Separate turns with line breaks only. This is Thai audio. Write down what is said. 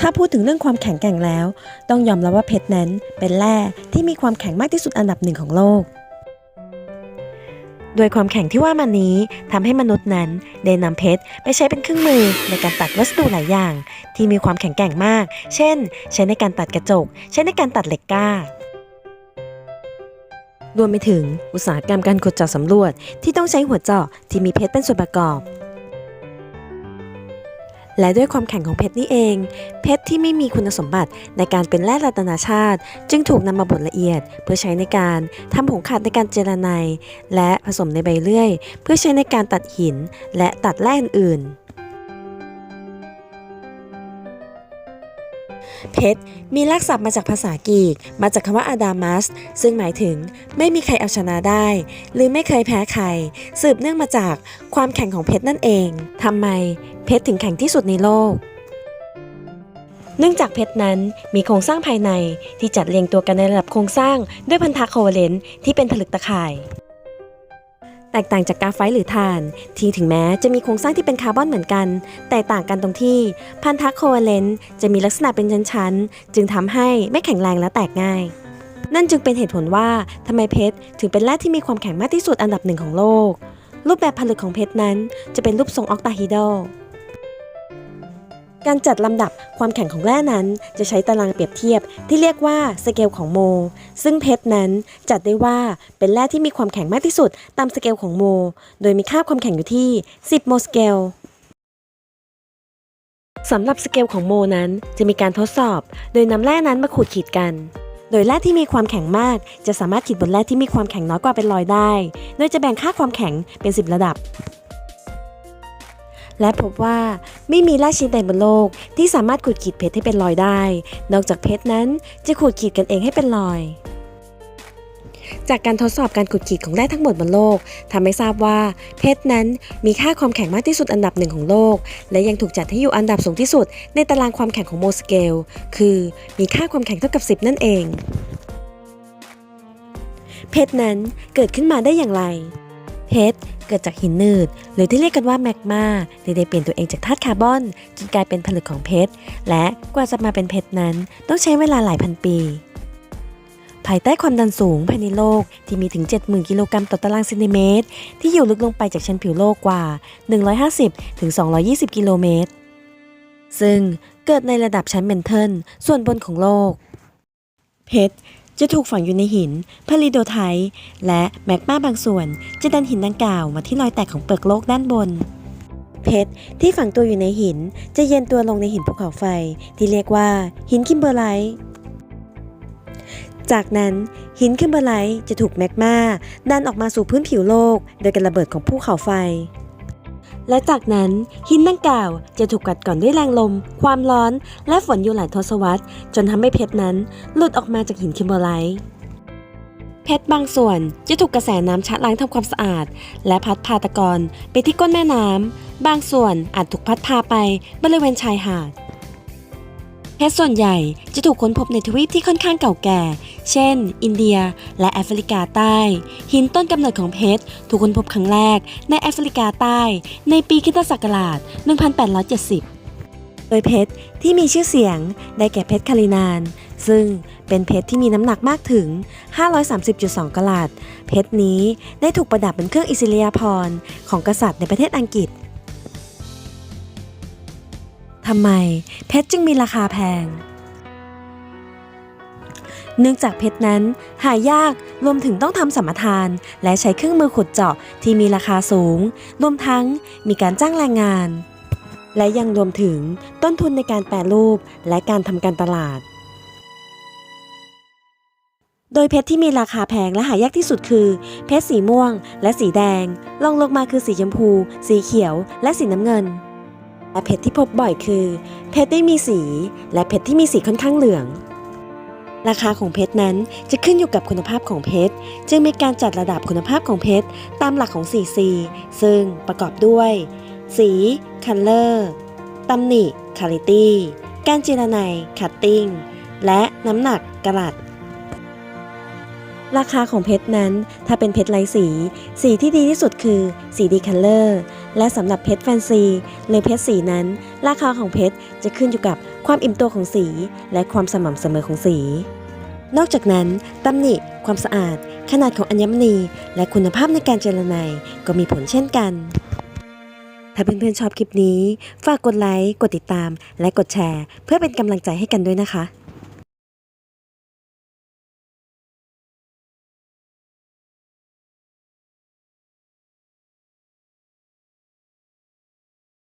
ถ้าพูดถึงเรื่องความแข็งแกร่งแล้ว ต้องยอมรับว่าเพชรนั้นเป็นแร่ที่มีความแข็งมากที่สุดอันดับหนึ่งของโลก โดยความแข็งที่ว่ามานี้ทำให้มนุษย์นั้นได้นำเพชรไปใช้เป็นเครื่องมือในการตัดวัสดุหลายอย่าง ที่มีความแข็งแกร่งมาก เช่น ใช้ในการตัดกระจก ใช้ในการตัดเหล็กกล้ารวมไปถึงอุตสาหกรรมการขุดเจาะสำรวจที่ต้องใช้หัวเจาะที่มีเพชรเป็นส่วนประกอบ และด้วยความแข็งของเพชรนี่เอง เพชรที่ไม่มีคุณสมบัติในการเป็นแร่รัตนาชาติ จึงถูกนำมาบดละเอียด เพื่อใช้ในการทำผงขัดในการเจรไนน์และผสมในใบเลื่อย เพื่อใช้ในการตัดหินและตัดแร่อื่นๆ เพชรมีรากศัพท์มาจากภาษากรีก มาจากคำว่าอาดามัส ซึ่งหมายถึงไม่มีใครเอาชนะได้ หรือไม่เคยแพ้ใคร สืบเนื่องมาจากความแข็งของเพชรนั่นเองทำไมเพชรถึงแข็งที่สุดในโลก เนื่องจากเพชรนั้นมีโครงสร้างภายในที่จัดเรียงตัวกันในระดับโครงสร้างด้วยพันธะโคเวเลนต์ที่เป็นผลึกตะข่าย แตกต่างจากกราไฟหรือถ่าน ที่ถึงแม้จะมีโครงสร้างที่เป็นคาร์บอนเหมือนกัน แต่ต่างกันตรงที่พันธะโคเวเลนต์จะมีลักษณะเป็นชั้นๆ จึงทำให้ไม่แข็งแรงและแตกง่าย นั่นจึงเป็นเหตุผลว่าทำไมเพชรถึงเป็นแร่ที่มีความแข็งมากที่สุดอันดับหนึ่งของโลก รูปแบบผลึกของเพชรนั้น จะเป็นรูปทรงออกตาฮิด การจัดลำดับความแข็งของแร่นั้น จะใช้ตารางเปรียบเทียบที่เรียกว่าสเกลของโม ซึ่งเพชรนั้นจัดได้ว่าเป็นแร่ที่มีความแข็งมากที่สุดตามสเกลของโม โดยมีค่าความแข็งอยู่ที่ 10 โมสเกลสำหรับสเกลของโมนั้นจะมีการทดสอบ โดยนำแร่นั้นมาขูดขีดกัน โดยแร่ที่มีความแข็งมาก จะสามารถขีดบนแร่ที่มีความแข็งน้อยกว่าเป็นร้อยได้ โดยจะแบ่งค่าความแข็งเป็น 10 ระดับ และพบว่าไม่มีแร่ชิ้นใดบนโลกที่สามารถขูดขีดเพชรให้เป็นรอยได้ นอกจากเพชรนั้นจะขูดขีดกันเองให้เป็นรอย จากการทดสอบการขูดขีดของแร่ทั้งหมดบนโลกทำให้ทราบว่าเพชรนั้นมีค่าความแข็งมากที่สุดอันดับหนึ่งของโลก และยังถูกจัดให้อยู่อันดับสูงที่สุด ในตารางความแข็งของโมสเกล คือมีค่าความแข็งเท่ากับ 10 นั่นเอง เพชรนั้นเกิดขึ้นมาได้อย่างไร เพชร เกิดจากหินหนืด หรือที่เรียกกันว่าแมกมาที่ได้เปลี่ยนตัวเองจากธาตุคาร์บอน จนกลายเป็นผลึกของเพชร และกว่าจะมาเป็นเพชรนั้น ต้องใช้เวลาหลายพันปี ภายใต้ความดันสูงภายในโลกที่มีถึง 70,000 กิโลกรัมต่อตารางเซนติเมตร ที่อยู่ลึกลงไปจากชั้นผิวโลกกว่า 150ถึง220 กิโลเมตร ซึ่งเกิดในระดับชั้นเมนเทิลส่วนบนของโลก เพชร จะถูกฝังอยู่ในหินพาลิโดไทต์และแมกมาบางส่วน จะดันหินดังกล่าวมาที่รอยแตกของเปลือกโลกด้านบน เพชรที่ฝังตัวอยู่ในหิน จะเย็นตัวลงในหินภูเขาไฟ ที่เรียกว่าหินคิมเบอร์ไลท์จากนั้นหินคิมเบอร์ไลท์จะถูกแมกมาดันออกมาสู่พื้นผิวโลก โดยการระเบิดของภูเขาไฟ และจากนั้นหินดังกล่าวจะถูกกัดก่อนด้วยแรงลม ความร้อน และฝนอยู่หลายทศวรรษ จนทำให้เพชรนั้น หลุดออกมาจากหินคิมเบอร์ไลท์เพชรบางส่วนจะถูกกระแสน้ำชะล้างทำความสะอาด และพัดพาตะกอนไปที่ก้นแม่น้ำบางส่วนอาจถูกพัดพาไปบริเวณชายหาดเพชรส่วนใหญ่จะถูกค้นพบในทวีปที่ค่อนข้างเก่าแก่ เช่น อินเดีย และแอฟริกาใต้ หินต้นกำเนิดของเพชรถูกค้นพบครั้งแรกในแอฟริกาใต้ ในปีคิตศักราช 1870 โดยเพชรที่มีชื่อเสียงได้แก่เพชรคารินาน ซึ่งเป็นเพชรที่มีน้ำหนักมากถึง 530.2 กลัตเพชรนี้ได้ถูกประดับเป็นเครื่องอิสริยาภรณ์ของกษัตริย์ในประเทศอังกฤษทำไมเพชรจึงมีราคาแพง เนื่องจากเพชรนั้น หายากรวมถึงต้องทำสัมปทาน และใช้เครื่องมือขุดเจาะที่มีราคาสูง รวมทั้งมีการจ้างแรงงาน และยังรวมถึงต้นทุนในการแปรรูปและการทำการตลาด โดยเพชรที่มีราคาแพงและหายากที่สุดคือ เพชรสีม่วง และสีแดงรองลงมาคือสีชมพู สีเขียว และสีน้ำเงินและเพชรที่พบบ่อยคือ เพชรได้มีสี และเพชรที่มีสีค่อนข้างเหลือง ราคาของเพชรนั้นจะขึ้นอยู่กับคุณภาพของเพชร จึงมีการจัดระดับคุณภาพของเพชรตามหลักของ 4C ซึ่งประกอบด้วย สี color ตำหนิ quality การเจรไน cutting และน้ำหนักกะรัตราคาของเพชรนั้น ถ้าเป็นเพชรไร้สี สีที่ดีที่สุดคือ สีดีคัลเลอร์ และสำหรับเพชรแฟนซีหรือเพชรสีนั้น ราคาของเพชรจะขึ้นอยู่กับความอิ่มตัวของสี และความสม่ำเสมอของสี นอกจากนั้นตำหนิ ความสะอาด ขนาดของอัญมณี และคุณภาพในการเจรไนยก็มีผลเช่นกัน ถ้าเพื่อนๆชอบคลิปนี้ ฝากกดไลค์ กดติดตาม และกดแชร์ เพื่อเป็นกำลังใจให้กันด้วยนะคะ